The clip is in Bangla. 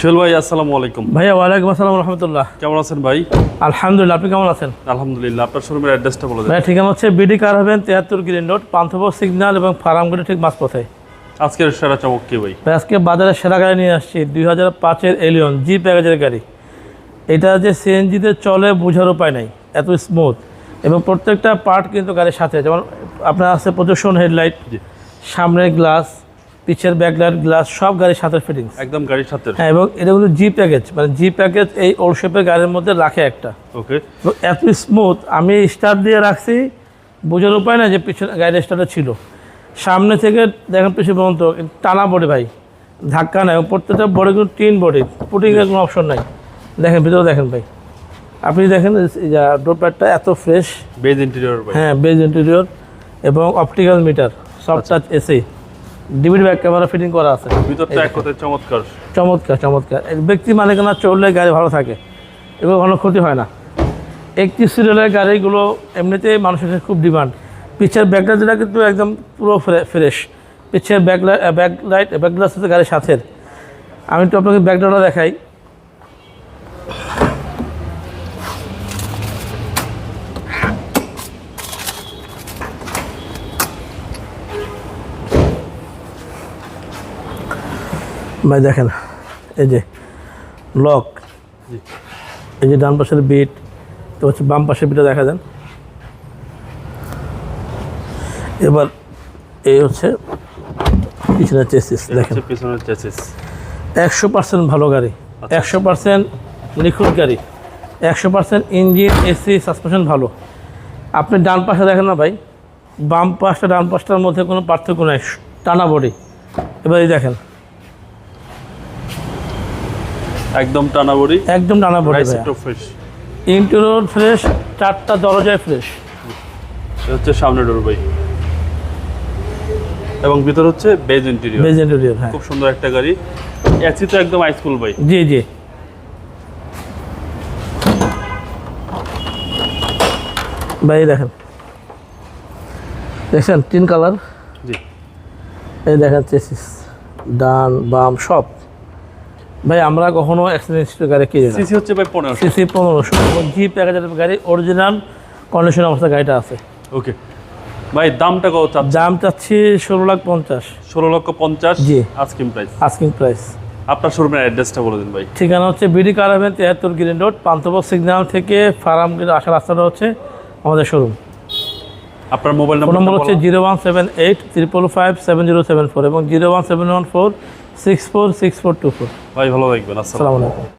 সোহেল ভাই আসসালামু আলাইকুম। ভাইয়া ওয়ালাইকুম আসসালাম রহমতুল্লাহ। কেমন আছেন ভাই? আলহামদুলিল্লাহ আপনি কেমন আছেন? আলহামদুলিল্লাহ আপনার শোরুমের অ্যাড্রেসটা বলে দেন। ঠিকানা হচ্ছে বিডি কার হবেন তিয়াত্তর গ্রিন রোড পান্থপথ সিগন্যাল এবং ফার্মগুলি ঠিক মাঝপথে। আজকের সেরা চমক কি ভাই? আজকে বাজারে সেরা গাড়ি নিয়ে আসছি দুই হাজার পাঁচের এলিয়ন জি প্যাকেজের গাড়ি। এটা যে সিএনজিতে চলে বোঝার উপায় নাই এত স্মুথ এবং প্রত্যেকটা পার্ট কিন্তু গাড়ির সাথে যেমন আপনার আছে প্রদর্শন হেডলাইট। সামনের গ্লাস পিছের ব্যাকলাইট গ্লাস সব গাড়ির সাথে ফিটিংস একদম গাড়ির সাথে হ্যাঁ এবং এটা কিন্তু জি প্যাকেজ মানে জি প্যাকেজ এই ওল্ড শেপের গাড়ির মধ্যে রাখে একটা। ওকে এত স্মুথ আমি স্টার্ট দিয়ে রাখছি বোঝার উপায় না যে পিছনে গাড়ির স্টার্টে ছিল। সামনে থেকে দেখেন পিছনে পর্যন্ত টানা বডি ভাই ধাক্কা নাই প্রত্যেকটা বডি কিন্তু টিন বডি পুটিংয়ের কোনো অপশন নাই। দেখেন ভিতরে দেখেন ভাই। আপনি দেখেন ডোর প্যাডটা এত ফ্রেশ বেজ ইন্টেরিয়র ভাই। হ্যাঁ বেজ ইন্টেরিয়র এবং optical meter soft touch AC DVD back camera fitting করা আছে। ভিতরটা এক কথায় চমৎকার। চমৎকার চমৎকার। ব্যক্তি মালিকানা চললে গাড়ি ভালো থাকে। এবং কোনো ক্ষতি হয় না। একটি সিরিয়ালের গাড়িগুলো এমনিতেই মানুষের খুব ডিমান্ড পিছের ব্যাকলাইট যেটা কিন্তু একদম পুরো ফ্রেশ পিছের ব্যাকলাইট ব্যাকলাইট ব্যাকগ্লাস হচ্ছে গাড়ির সাথে আমি তো আপনাকে ব্যাকলাইটটা দেখাই। ভাই দেখেন এই যে লক এই যে ডান পাশের বিট তো হচ্ছে বাম পাশের বিটটা দেখা যান। এবার এই হচ্ছে পিছনের চেসিস দেখেন। পিছনের চেসিস একশো পার্সেন্ট ভালো গাড়ি আচ্ছা। একশো পার্সেন্ট নিখুঁত গাড়ি একশো পার্সেন্ট ইঞ্জিন এসি সাসপেনশন ভালো। আপনি ডান পাশে দেখেন না ভাই বাম পাশটা ডান পাশটার মধ্যে কোনো পার্থক্য নাই টানা বডি। এবার এই দেখেন একদম টানা বড়ি একদম টানা বডি ফ্রেশ ইন্টেরিয়র ফ্রেশ চারটা দরজায় ফ্রেশ হচ্ছে সামনে ডোর ভাই। এবং ভিতর হচ্ছে বেজ ইন্টেরিয়র বেজ ইন্টেরিয়র হ্যাঁ। খুব সুন্দর একটা গাড়ি। এসি তো একদম হাইস্কুল ভাই। জি জি। ভাই দেখেন। দেখছেন? তিন কালার জি। এই দেখেন চেসিস ডান বাম সব। ভাই আমরা কখনো অ্যাক্সিডেন্ট গাড়ি কিনি না। সিসি হচ্ছে ভাই পনেরোশো। সিসি পনেরোশো। এবং জি প্যাকেজের গাড়ি অরিজিনাল কন্ডিশন অবস্থা গাড়িটা আছে। ওকে ভাই দামটা কত চাচ্ছে দাম চাচ্ছি ষোলো লাখ পঞ্চাশ। ষোলো লক্ষ পঞ্চাশ? জি। আজকিম প্রাইস আস্কিং প্রাইস আপনার শোরুমের অ্যাড্রেসটা বলে দিন ভাই। ঠিকানা হচ্ছে বিডি কারাভেন তিয়াত্তর গ্রিন রোড পান্থপথ সিগন্যাল থেকে ফার্ম আসার রাস্তাটা হচ্ছে আমাদের শোরুম। আপনার মোবাইল নম্বর নম্বর হচ্ছে zero one seven eight triple five seven zero seven four এবং zero one seven one four six four six four two four. ভাই ভালো থাকবেন আসসালামু আলাইকুম।